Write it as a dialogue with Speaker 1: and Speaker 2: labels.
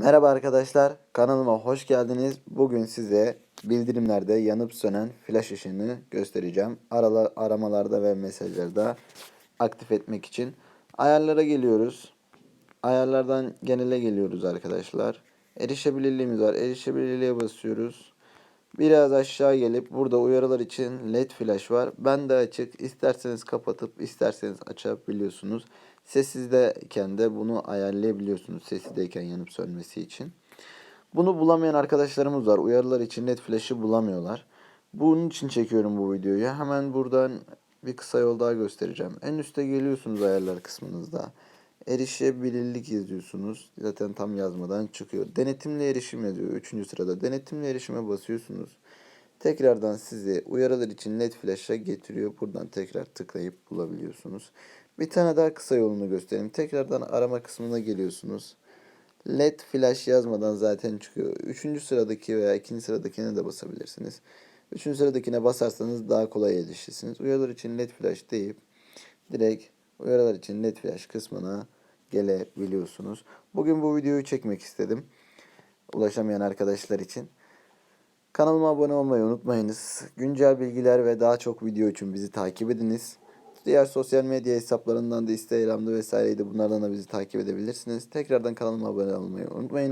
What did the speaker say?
Speaker 1: Merhaba arkadaşlar, kanalıma hoş geldiniz. Bugün size bildirimlerde yanıp sönen flash ışığını göstereceğim. Arala, aramalarda ve mesajlarda aktif etmek için. Ayarlara geliyoruz. Ayarlardan genele geliyoruz arkadaşlar. Erişebilirliğimiz var. Erişebilirliğe basıyoruz. Biraz aşağı gelip burada uyarılar için led flash var. Ben de açık. İsterseniz kapatıp isterseniz açabiliyorsunuz. Sessizdeyken de bunu ayarlayabiliyorsunuz. Sessizdeyken yanıp sönmesi için. Bunu bulamayan arkadaşlarımız var. Uyarılar için led flash'ı bulamıyorlar. Bunun için çekiyorum bu videoyu. Hemen buradan bir kısa yol daha göstereceğim. En üstte geliyorsunuz ayarlar kısmınızda. Erişebilirlik yazıyorsunuz. Zaten tam yazmadan çıkıyor. Denetimli erişim yazıyor. Üçüncü sırada. Denetimli erişime basıyorsunuz. Tekrardan sizi uyarılar için led flash'a getiriyor. Buradan tekrar tıklayıp bulabiliyorsunuz. Bir tane daha kısa yolunu göstereyim. Tekrardan arama kısmına geliyorsunuz. LED flash yazmadan zaten çıkıyor. Üçüncü sıradaki veya ikinci sıradakine de basabilirsiniz. Üçüncü sıradakine basarsanız daha kolay erişirsiniz. Uyarılar için LED flash deyip direkt uyarılar için flash kısmına gelebiliyorsunuz. Bugün bu videoyu çekmek istedim. Ulaşamayan arkadaşlar için. Kanalıma abone olmayı unutmayınız. Güncel bilgiler ve daha çok video için bizi takip ediniz. Diğer sosyal medya hesaplarından da Instagram'da vesaireyi de bunlardan da bizi takip edebilirsiniz. Tekrardan kanalıma abone olmayı unutmayın.